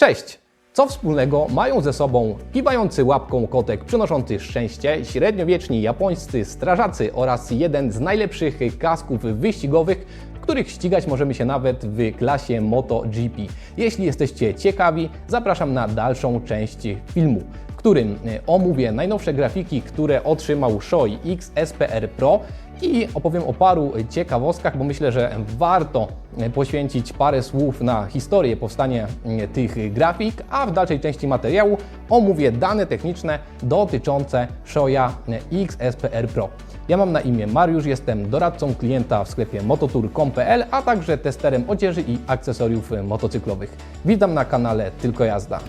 Cześć! Co wspólnego mają ze sobą kiwający łapką kotek przynoszący szczęście, średniowieczni japońscy strażacy oraz jeden z najlepszych kasków wyścigowych, których ścigać możemy się nawet w klasie MotoGP. Jeśli jesteście ciekawi, zapraszam na dalszą część filmu, w którym e, omówię najnowsze grafiki, które otrzymał Shoei X SPR Pro i opowiem o paru ciekawostkach, bo myślę, że warto poświęcić parę słów na historię powstania tych grafik, a w dalszej części materiału omówię dane techniczne dotyczące Shoya XSPR Pro. Ja mam na imię Mariusz, jestem doradcą klienta w sklepie mototour.com.pl, a także testerem odzieży i akcesoriów motocyklowych. Witam na kanale Tylko Jazda.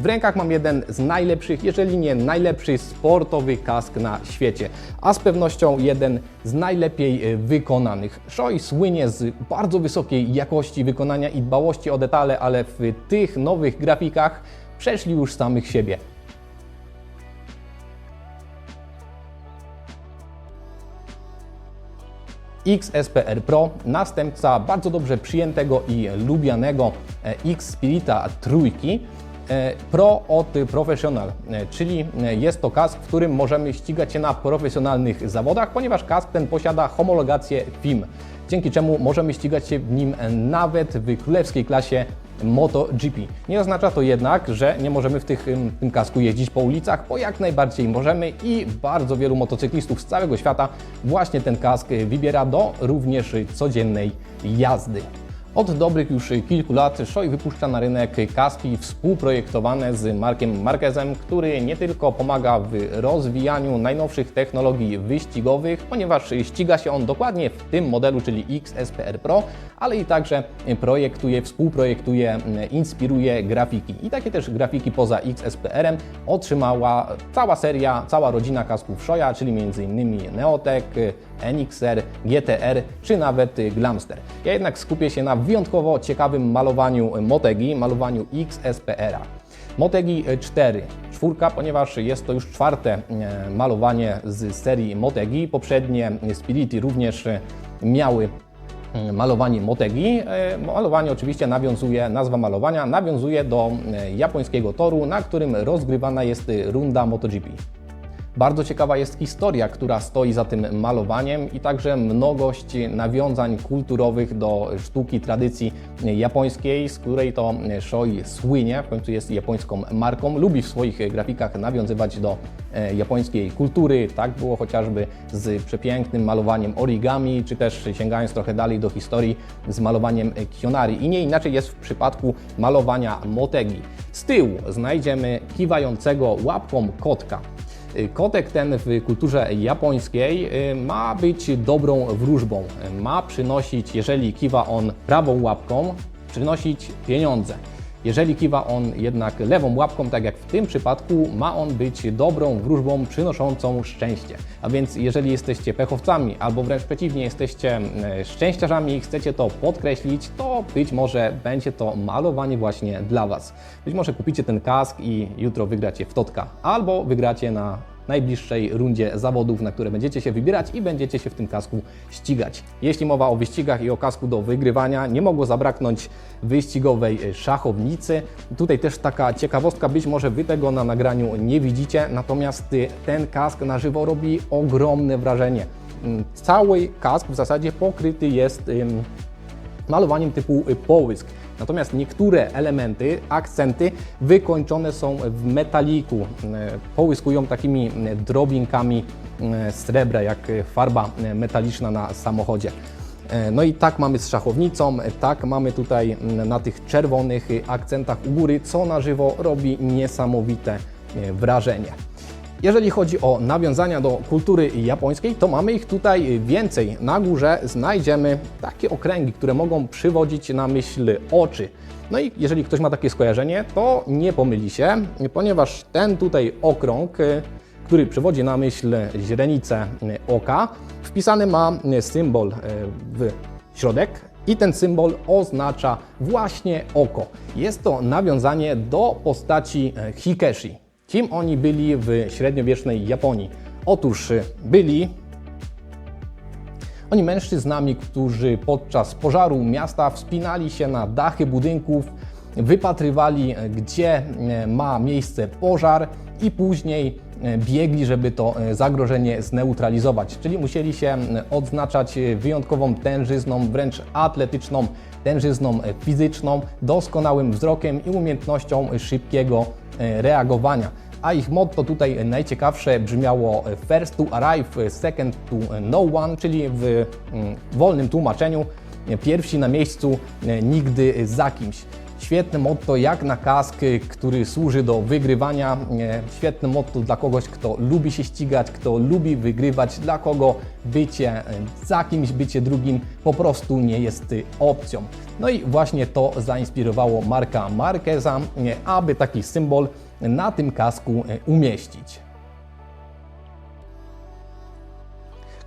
W rękach mam jeden z najlepszych, jeżeli nie najlepszy sportowy kask na świecie, a z pewnością jeden z najlepiej e, wykonanych. Shoei słynie z bardzo wysokiej jakości wykonania i dbałości o detale, ale w tych nowych grafikach przeszli już samych siebie. XSPR Pro, następca bardzo dobrze przyjętego i lubianego e, X Spirita trójki. E, Pro od Professional, e, czyli jest to kask, w którym możemy ścigać się na profesjonalnych zawodach, ponieważ kask ten posiada homologację FIM, dzięki czemu możemy ścigać się w nim nawet w królewskiej klasie MotoGP. Nie oznacza to jednak, że nie możemy w tych, w tym kasku jeździć po ulicach, bo jak najbardziej możemy i bardzo wielu motocyklistów z całego świata właśnie ten kask wybiera do również codziennej jazdy. Od dobrych już kilku lat Shoei wypuszcza na rynek kaski współprojektowane z Markiem Marquezem, który nie tylko pomaga w rozwijaniu najnowszych technologii wyścigowych, ponieważ ściga się on dokładnie w tym modelu, czyli XSPR Pro, ale i także projektuje, współprojektuje, inspiruje grafiki. I takie też grafiki poza XSPR-em otrzymała cała seria, cała rodzina kasków Shoya, czyli m.in. Neotech, NXR, GTR czy nawet Glamster. Ja jednak skupię się na wyjątkowo ciekawym malowaniu Motegi, malowaniu XSPR-a. Motegi 4, czwórka, ponieważ jest to już czwarte e, malowanie z serii Motegi. Poprzednie Spirity również miały e, malowanie Motegi. E, malowanie oczywiście nawiązuje, nazwa malowania nawiązuje do japońskiego toru, na którym rozgrywana jest runda MotoGP. Bardzo ciekawa jest historia, która stoi za tym malowaniem i także mnogość nawiązań kulturowych do sztuki, tradycji japońskiej, z której to Shoei słynie, w końcu jest japońską marką, lubi w swoich grafikach nawiązywać do e, japońskiej kultury. Tak było chociażby z przepięknym malowaniem origami, czy też sięgając trochę dalej do historii z malowaniem kionari. I nie inaczej jest w przypadku malowania motegi. Z tyłu znajdziemy kiwającego łapką kotka. Y, kotek ten w kulturze japońskiej y, ma być dobrą wróżbą. Ma przynosić, jeżeli kiwa on prawą łapką, przynosić pieniądze. Jeżeli kiwa on jednak lewą łapką, tak jak w tym przypadku, ma on być dobrą wróżbą przynoszącą szczęście. A więc jeżeli jesteście pechowcami, albo wręcz przeciwnie, jesteście szczęściarzami i chcecie to podkreślić, to być może będzie to malowanie właśnie dla Was. Być może kupicie ten kask i jutro wygracie w totka, albo wygracie na najbliższej rundzie zawodów, na które będziecie się wybierać i będziecie się w tym kasku ścigać. Jeśli mowa o wyścigach i o kasku do wygrywania, nie mogło zabraknąć wyścigowej szachownicy. Tutaj też taka ciekawostka, być może Wy tego na nagraniu nie widzicie, natomiast ten kask na żywo robi ogromne wrażenie. Cały kask w zasadzie pokryty jest malowaniem typu połysk. Natomiast niektóre elementy, akcenty wykończone są w metaliku, e, połyskują takimi e, drobinkami e, srebra, jak farba metaliczna na samochodzie. No i tak mamy z szachownicą, tak mamy tutaj na tych czerwonych akcentach u góry, co na żywo robi niesamowite wrażenie. Jeżeli chodzi o nawiązania do kultury japońskiej, to mamy ich tutaj więcej. Na górze znajdziemy takie okręgi, które mogą przywodzić na myśl oczy. No i jeżeli ktoś ma takie skojarzenie, to nie pomyli się, ponieważ ten tutaj okrąg, który przywodzi na myśl źrenicę oka, wpisany ma symbol w środek, i ten symbol oznacza właśnie oko. Jest to nawiązanie do postaci Hikeshi. Kim oni byli w średniowiecznej Japonii? Otóż byli Oni mężczyznami, którzy podczas pożaru miasta wspinali się na dachy budynków, wypatrywali, gdzie e, ma miejsce pożar i później e, biegli, żeby to e, zagrożenie zneutralizować. Czyli musieli się odznaczać wyjątkową tężyzną, wręcz atletyczną tężyzną fizyczną, doskonałym wzrokiem i umiejętnością szybkiego reagowania. A ich motto tutaj najciekawsze brzmiało First to arrive, second to no one, czyli w mm, wolnym tłumaczeniu pierwsi na miejscu, nigdy za kimś. Świetne motto jak na kask, który służy do wygrywania. Świetne motto dla kogoś, kto lubi się ścigać, kto lubi wygrywać, dla kogo bycie za kimś, bycie drugim po prostu nie jest opcją. No i właśnie to zainspirowało Marka Marqueza, aby taki symbol na tym kasku umieścić.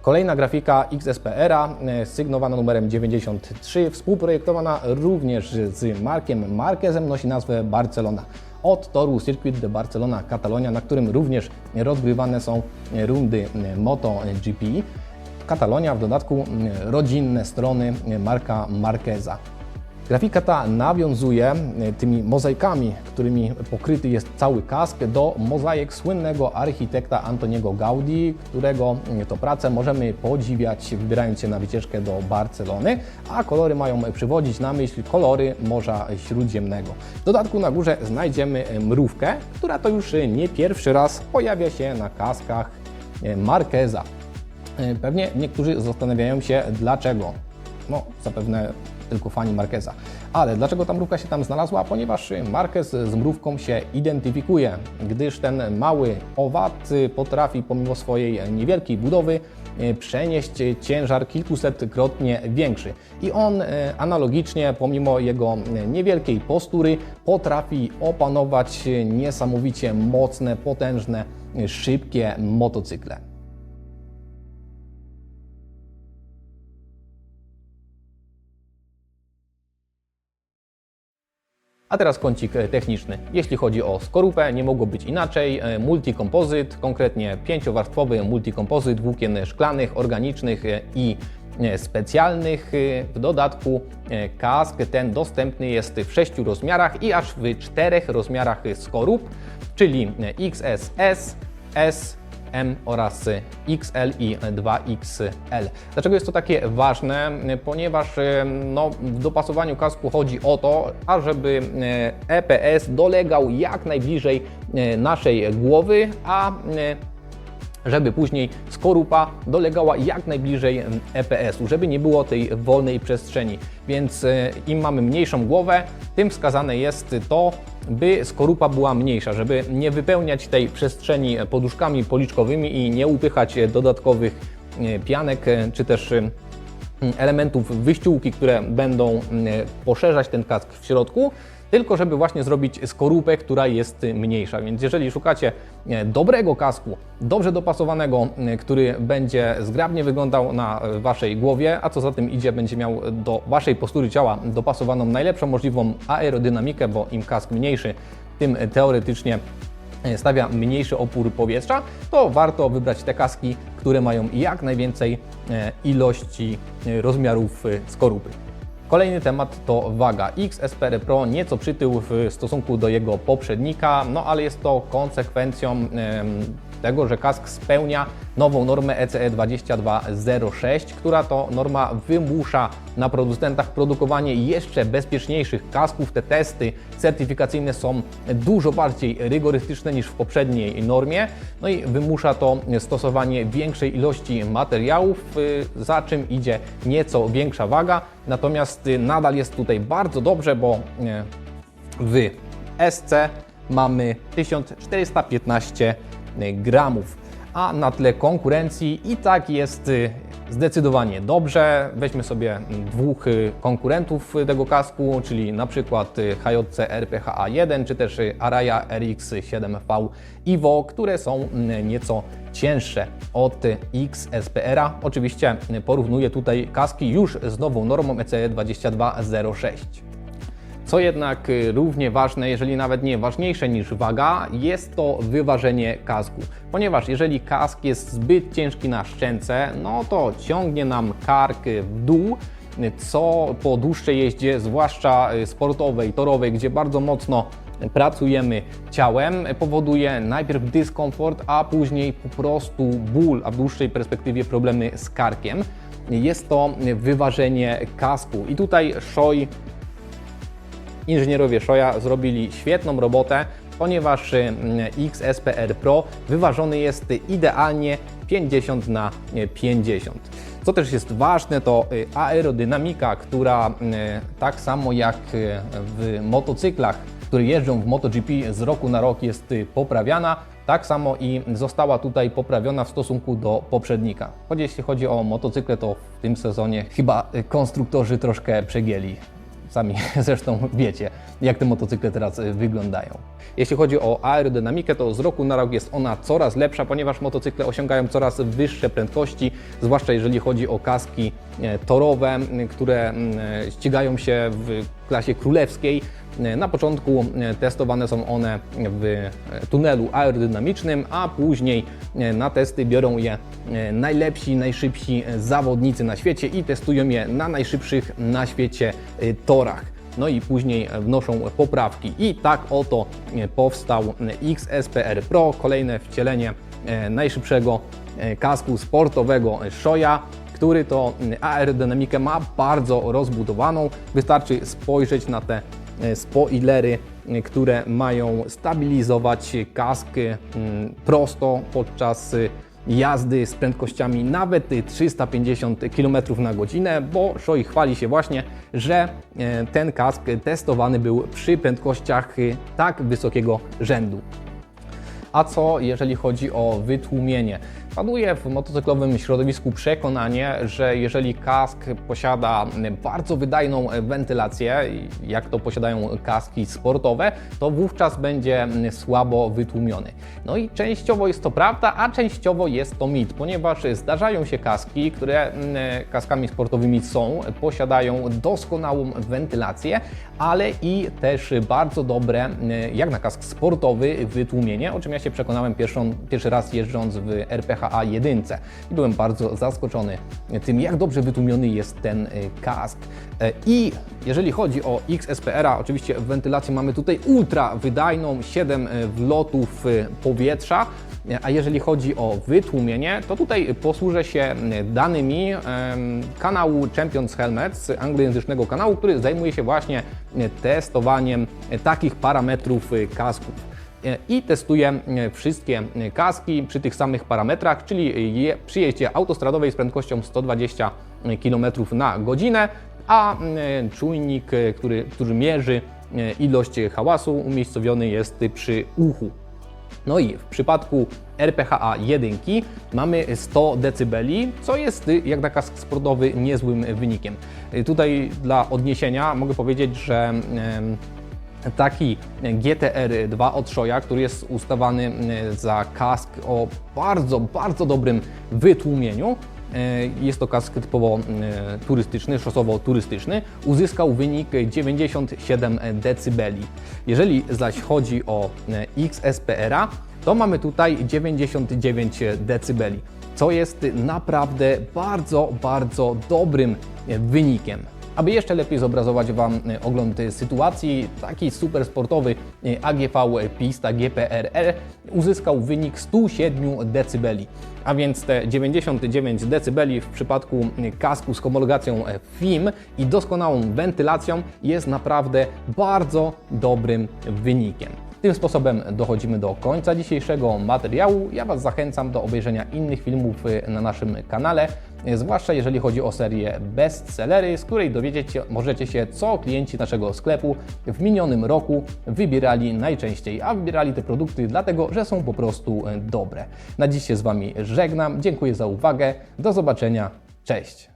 Kolejna grafika XSPR-a, e, sygnowana numerem 93, współprojektowana również z Markiem Marquezem, nosi nazwę Barcelona. Od toru Circuit de Barcelona Catalonia, na którym również rozgrywane są rundy MotoGP. Katalonia w dodatku rodzinne strony Marka Marqueza. Grafika ta nawiązuje e, tymi mozaikami, którymi pokryty jest cały kask, do mozaik słynnego architekta Antoniego Gaudi, którego e, to pracę możemy podziwiać wybierając się na wycieczkę do Barcelony, a kolory mają przywodzić na myśl kolory Morza Śródziemnego. W dodatku na górze znajdziemy e, mrówkę, która to już nie pierwszy raz pojawia się na kaskach Marqueza. Pewnie niektórzy zastanawiają się dlaczego. No, zapewne tylko fani Marqueza. Ale dlaczego ta mrówka się tam znalazła? Ponieważ Marquez z mrówką się identyfikuje, gdyż ten mały owad potrafi pomimo swojej niewielkiej budowy e, przenieść ciężar kilkusetkrotnie większy. I on e, analogicznie, pomimo jego niewielkiej postury, potrafi opanować niesamowicie mocne, potężne, szybkie motocykle. A teraz kącik e, techniczny. Jeśli chodzi o skorupę, nie mogło być inaczej. E, multikompozyt, konkretnie pięciowarstwowy multikompozyt włókien szklanych, organicznych e, i specjalnych. W dodatku kask ten dostępny jest w sześciu rozmiarach i aż w czterech rozmiarach skorup, czyli XSS, S, M oraz XL i 2XL. Dlaczego jest to takie ważne? Ponieważ no, w dopasowaniu kasku chodzi o to, ażeby EPS dolegał jak najbliżej naszej głowy, a żeby później skorupa dolegała jak najbliżej EPS-u, żeby nie było tej wolnej przestrzeni. Więc e, im mamy mniejszą głowę, tym wskazane jest to, by skorupa była mniejsza, żeby nie wypełniać tej przestrzeni poduszkami policzkowymi i nie upychać dodatkowych e, pianek e, czy też elementów wyściółki, które będą poszerzać ten kask w środku, tylko żeby właśnie zrobić skorupę, która jest mniejsza. Więc jeżeli szukacie e, dobrego kasku, dobrze dopasowanego, e, który będzie zgrabnie wyglądał na Waszej głowie, a co za tym idzie, będzie miał do Waszej postury ciała dopasowaną najlepszą możliwą aerodynamikę, bo im kask mniejszy, tym teoretycznie e, stawia mniejszy opór powietrza, to warto wybrać te kaski, które mają jak najwięcej ilości rozmiarów skorupy. Kolejny temat to waga. XSPR Pro nieco przytył w stosunku do jego poprzednika, no ale jest to konsekwencją tego, że kask spełnia nową normę ECE 2206, która to norma wymusza na producentach produkowanie jeszcze bezpieczniejszych kasków. Te testy certyfikacyjne są dużo bardziej rygorystyczne niż w poprzedniej normie, no i wymusza to stosowanie większej ilości materiałów, y, za czym idzie nieco większa waga, natomiast y, nadal jest tutaj bardzo dobrze, bo y, w SC mamy 1415 gramów, a na tle konkurencji i tak jest y, zdecydowanie dobrze. Weźmy sobie dwóch y, konkurentów tego kasku, czyli na przykład y, HJC RPHA1 czy też Araya RX7V Evo, które są nieco cięższe od XSPR-a. Oczywiście porównuję tutaj kaski już z nową normą ECE 2206. Co jednak y, równie ważne, jeżeli nawet nie ważniejsze niż waga, jest to wyważenie kasku. Ponieważ jeżeli kask jest zbyt ciężki na szczęce, no to ciągnie nam kark w dół, co po dłuższej jeździe, zwłaszcza y, sportowej, torowej, gdzie bardzo mocno pracujemy ciałem, powoduje najpierw dyskomfort, a później po prostu ból, a w dłuższej perspektywie problemy z karkiem. Jest to wyważenie kasku. I tutaj Szoj, inżynierowie Szoja zrobili świetną robotę, ponieważ y, XSPR Pro wyważony jest idealnie 50 na 50. Co też jest ważne, to y, aerodynamika, która y, tak samo jak w motocyklach, które jeżdżą w MotoGP z roku na rok jest poprawiana, tak samo i została tutaj poprawiona w stosunku do poprzednika. Choć jeśli chodzi o motocykle, to w tym sezonie chyba konstruktorzy troszkę przegięli. Sami zresztą wiecie, jak te motocykle teraz y, wyglądają. Jeśli chodzi o aerodynamikę, to z roku na rok jest ona coraz lepsza, ponieważ motocykle osiągają coraz wyższe prędkości, zwłaszcza jeżeli chodzi o kaski e, torowe, które ścigają się w klasie królewskiej. E, na początku e, testowane są one w tunelu aerodynamicznym, a później na testy biorą je najlepsi, najszybsi zawodnicy na świecie i testują je na najszybszych na świecie torach no i później wnoszą poprawki. I tak oto powstał XSPR Pro, kolejne wcielenie najszybszego kasku sportowego Shoya który to aerodynamikę ma bardzo rozbudowaną. Wystarczy spojrzeć na te spoilery, które mają stabilizować kask prosto podczas jazdy z prędkościami nawet 350 km na godzinę, bo Shoei chwali się właśnie, że e, ten kask testowany był przy prędkościach tak wysokiego rzędu. A co jeżeli chodzi o wytłumienie? Panuje w motocyklowym środowisku przekonanie, że jeżeli kask posiada bardzo wydajną wentylację, jak to posiadają kaski sportowe, to wówczas będzie słabo wytłumiony. No i częściowo jest to prawda, a częściowo jest to mit, ponieważ zdarzają się kaski, które kaskami sportowymi są, posiadają doskonałą wentylację, ale i też bardzo dobre, jak na kask sportowy, wytłumienie, o czym ja się przekonałem pierwszą, pierwszy raz jeżdżąc w RPH HA 1 i byłem bardzo zaskoczony tym, jak dobrze wytłumiony jest ten y, kask. E, I jeżeli chodzi o XSPR, oczywiście wentylacji mamy tutaj ultra wydajną, 7 y, wlotów y, powietrza, a jeżeli chodzi o wytłumienie, to tutaj posłużę się danymi kanału Champions Helmets, anglojęzycznego kanału, który zajmuje się właśnie testowaniem takich parametrów kasków. E, i testuję e, wszystkie e, kaski przy tych samych parametrach, czyli jeździe autostradowej z prędkością 120 km na godzinę, a czujnik, który, który mierzy ilość hałasu umiejscowiony jest przy uchu. No i w przypadku RPHA 1 mamy 100 dB, co jest jak na kask sportowy niezłym wynikiem. Tutaj dla odniesienia mogę powiedzieć, że taki GTR2 od Shoya, który jest ustawany e, za kask o bardzo, bardzo dobrym wytłumieniu. E, jest to kask typowo e, turystyczny, szosowo-turystyczny. Uzyskał wynik 97 dB. Jeżeli zaś chodzi o XSPR-a, to mamy tutaj 99 dB, co jest naprawdę bardzo, bardzo dobrym wynikiem. Aby jeszcze lepiej zobrazować Wam e, ogląd sytuacji, taki super sportowy e, AGV Pista GPRR uzyskał wynik 107 dB. A więc te 99 dB w przypadku e, kasku z homologacją FIM i doskonałą wentylacją jest naprawdę bardzo dobrym wynikiem. Tym sposobem dochodzimy do końca dzisiejszego materiału. Ja Was zachęcam do obejrzenia innych filmów na naszym kanale zwłaszcza jeżeli chodzi o serię bestsellery, z której dowiedzieć możecie się, co klienci naszego sklepu w minionym roku wybierali najczęściej, a wybierali te produkty dlatego, że są po prostu dobre. Na dziś się z Wami żegnam, dziękuję za uwagę, do zobaczenia, cześć!